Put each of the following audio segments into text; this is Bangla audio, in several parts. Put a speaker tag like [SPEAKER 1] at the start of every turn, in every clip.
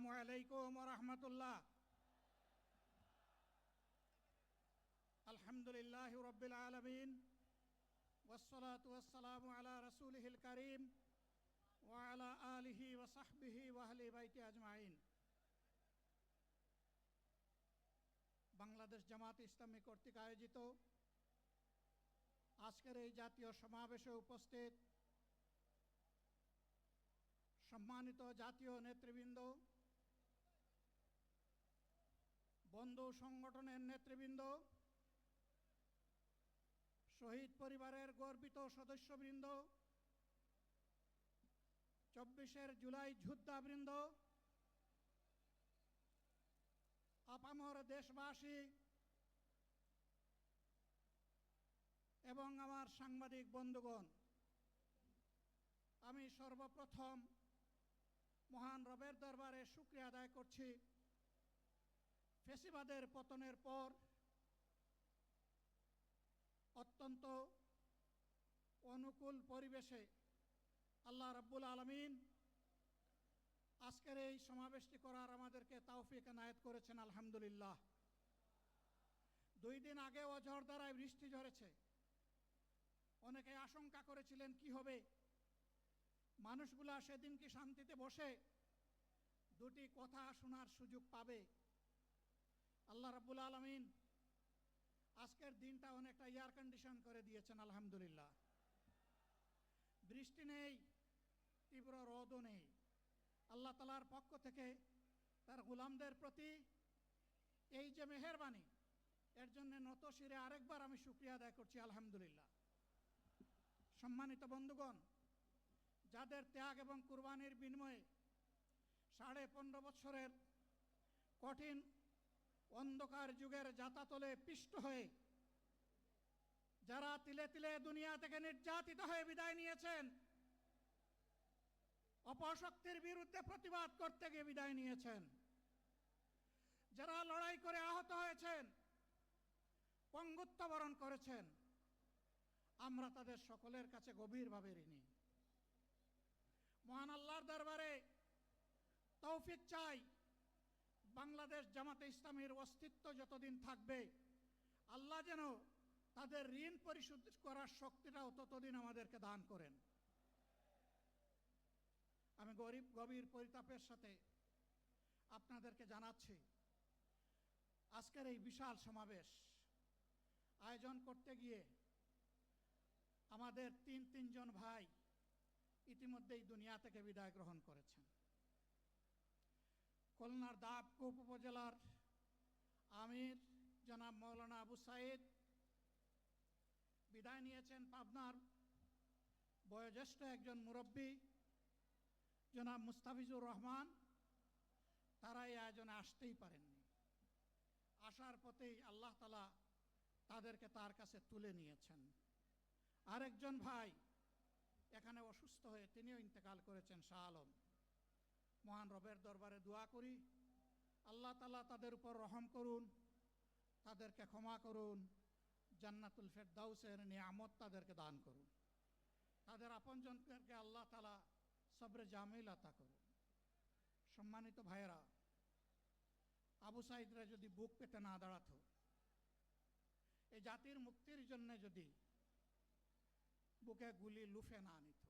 [SPEAKER 1] আসসালামু আলাইকুম রহমতুল্লাহ। আলহামদুলিল্লাহ রবিল আলমিন। ওসলাত আলা রসুলহিল করিম ওয়ালা আলহি ওসাহবিহি ওয়াহলি বাইতি আজমাইন। বাংলাদেশ জামাত ইসলামী কর্তৃক আয়োজিত আজকের এই জাতীয় সমাবেশে উপস্থিত সম্মানিত জাতীয় নেতৃবৃন্দ বন্ধু সংগঠনের নেতৃবৃন্দ, শহীদ পরিবারের গর্বিত সদস্যবৃন্দ, চব্বিশের জুলাই যোদ্ধাবৃন্দ, আপামর দেশবাসী এবং আমার সাংবাদিক বন্ধুগণ, আমি সর্বপ্রথম মহান রবের দরবারে শুক্রিয়া আদায় করছি। ফেসিবাদের পতনের পর অত্যন্ত অনুকূল পরিবেশে আল্লাহ রাব্বুল আলমিন আজকের এই সমাবেশটি করার আমাদেরকে তাওফিক নায়ত করেছেন, আলহামদুলিল্লাহ। দুই দিন আগে অঝড় দ্বারায় বৃষ্টি ঝরেছে। অনেকে আশঙ্কা করেছিলেন, কি হবে? মানুষগুলা সেদিন কি শান্তিতে বসে দুটি কথা শোনার সুযোগ পাবে? আল্লাহ রাব্বুল আলমিন আজকের দিনটা অনেকটা এয়ার কন্ডিশন করে দিয়েছেন, আলহামদুলিল্লাহ। বৃষ্টি নেই, তীব্র রোদও নেই। আল্লাহ তালার পক্ষ থেকে তার গুলামদের প্রতি এই যে মেহরবানি, এর জন্য নত শিরে আরেকবার আমি শুক্রিয়া আদায় করছি, আলহামদুলিল্লাহ। সম্মানিত বন্ধুগণ, যাদের ত্যাগ এবং কুরবানির বিনিময়ে সাড়ে পনেরো বছরের কঠিন অন্ধকার যুগের যাতাতলে পিষ্ট হয়ে যারা তিলে তিলে দুনিয়া থেকে নির্যাতিত হয়ে বিদায় নিয়েছেন, অপশক্তির বিরুদ্ধে প্রতিবাদ করতে গিয়ে বিদায় নিয়েছেন, যারা লড়াই করে আহত হয়েছেন, পঙ্গুত্ব বরণ করেছেন, আমরা তাদের সকলের কাছে গভীরভাবে ঋণী। মহান আল্লাহর দরবারে তৌফিক চাই। বাংলাদেশ জামাতে ইসলামের অস্তিত্ব যতদিন থাকবে, আল্লাহ যেন তাদের ঋণ পরিশোধ করার শক্তিটাও ততদিন আমাদেরকে দান করেন। আমি গরিব, গভীর পরিতাপের সাথে আপনাদেরকে জানাচ্ছি, আজকের এই বিশাল সমাবেশ আয়োজন করতে গিয়ে আমাদের তিন, তিনজন ভাই ইতিমধ্যেই দুনিয়া থেকে বিদায় গ্রহণ করেছেন। খুলনার দাবকুপ উপজেলার আমির জনাব মৌলানা আবু সাইদ। বিদায় নিয়েছেন পাবনার বয়োজ্যেষ্ঠ একজন মুরব্বী জনাব মুস্তাফিজুর রহমান। তারা এই আয়োজনে আসতেই পারেননি। আসার পথেই আল্লাহ তালা তাদেরকে তার কাছে তুলে নিয়েছেন। আরেকজন ভাই এখানে অসুস্থ হয়ে তিনিও ইন্তেকাল করেছেন শাহ আলম। মহান রবের দরবারে দোয়া করি। আল্লাহ তালা তাদের উপর রহম করুন, তাদেরকে ক্ষমা করুন, জান্নাতুল ফেরদাউসের নিয়ামত তাদেরকে দান করুন। তাদের আপনজনকে আল্লাহ তালা সবরে জামিল আতা করুন। সম্মানিত ভাইয়েরা, আবু সাইদরা যদি বুক পেতে না দাঁড়াতো, এই জাতির মুক্তির জন্য যদি বুকে গুলি লুফে না নিত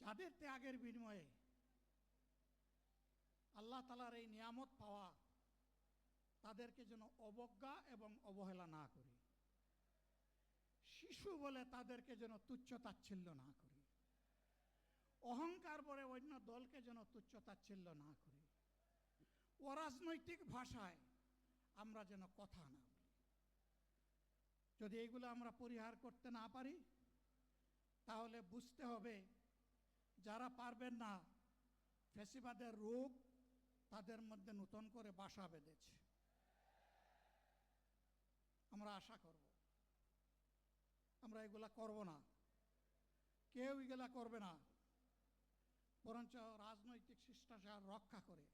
[SPEAKER 1] যাদের ত্যাগের বিনিময়ে আল্লাহ তালার এই নিয়ামত পাওয়া তাদেরকে যেন অবজ্ঞা এবং অবহেলা না করি। শিশু বলে তাদেরকে যেন তুচ্ছ তাচ্ছিল্য না করি। অহংকার বলে অন্য দলকে যেন তুচ্ছ তাচ্ছিল্য না করি। অরাজনৈতিক ভাষায় আমরা যেন কথা না বলি। যদি এগুলো আমরা পরিহার করতে না পারি, তাহলে বুঝতে হবে যারা পারবেন না, ফেসিবাদের রূপ তাদের মধ্যে নতুন করে বাসা বেঁধেছে। আমরা আশা করব। আমরা এগুলা করব না। কেউ এগুলা করবে না। বরঞ্চ রাজনৈতিক শিষ্টাচার রক্ষা করে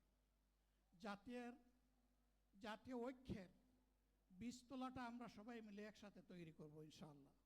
[SPEAKER 1] জাতীয় জাতীয় ঐক্যের বীজতলাটা আমরা সবাই মিলে একসাথে তৈরি করব ইনশাআল্লাহ।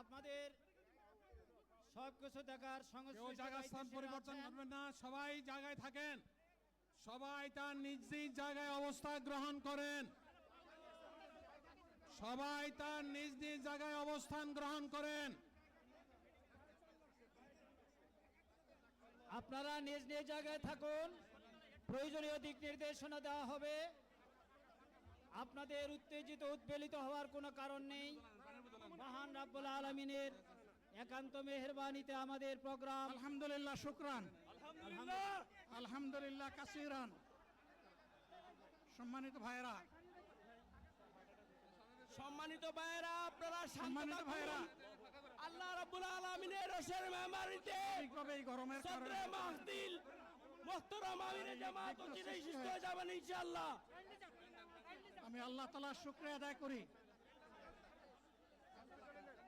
[SPEAKER 2] আপনাদের সব কিছু দেখার
[SPEAKER 3] জায়গা স্থান পরিবর্তন করবেন না সবাই জায়গায় থাকেন। সবাই তার নিজ নিজ জায়গায় অবস্থা গ্রহণ করেন। সবাই তার নিজ নিজ জায়গায় অবস্থান গ্রহণ করেন।
[SPEAKER 2] আপনারা নিজ নিজ জায়গায় থাকুন। প্রয়োজনীয় দিক নির্দেশনা দেওয়া হবে। আপনাদের উত্তেজিত উদ্বেলিত হওয়ার কোনো কারণ নেই। মহান রাব্বুল আলমিনের একান্ত মেহরবানিতে আমাদের প্রোগ্রাম।
[SPEAKER 1] আলহামদুলিল্লাহ শুক্রান। আলহামদুলিল্লাহ। কাসিরান। সম্মানিত ভাইয়েরা।
[SPEAKER 4] সম্মানিত ভাইয়েরা আপনারা
[SPEAKER 1] সম্মানিত। ভাইয়েরা।
[SPEAKER 4] আল্লাহ রাব্বুল আলামিনের রসের মেহমানিতে
[SPEAKER 1] ঠিকভাবে এই গরমের কারণে
[SPEAKER 4] মাহদিল মোহতরম আমিরে জামাত অচিরেই সুস্থ হয়ে যাবেন ইনশাআল্লাহ।
[SPEAKER 1] আমি আল্লাহ তালার শুক্রিয়া আদায় করি।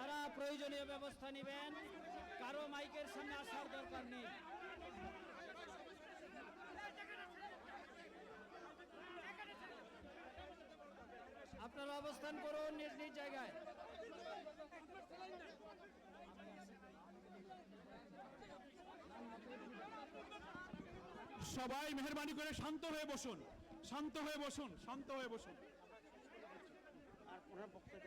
[SPEAKER 2] তারা প্রয়োজনীয় ব্যবস্থা নেবেন। কারও মাইকের সামনে আসার দরকার নেই। আপনারা অবস্থান করুন নিজ নিজ জায়গায়।
[SPEAKER 3] সবাই মেহরবানি করে শান্ত হয়ে বসুন। শান্ত হয়ে বসুন শান্ত হয়ে বসুন।
[SPEAKER 5] আমাদের বক্তব্য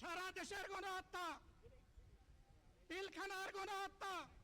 [SPEAKER 1] সারা দেশের গণহত্যা। পিলখানার গণহত্যা।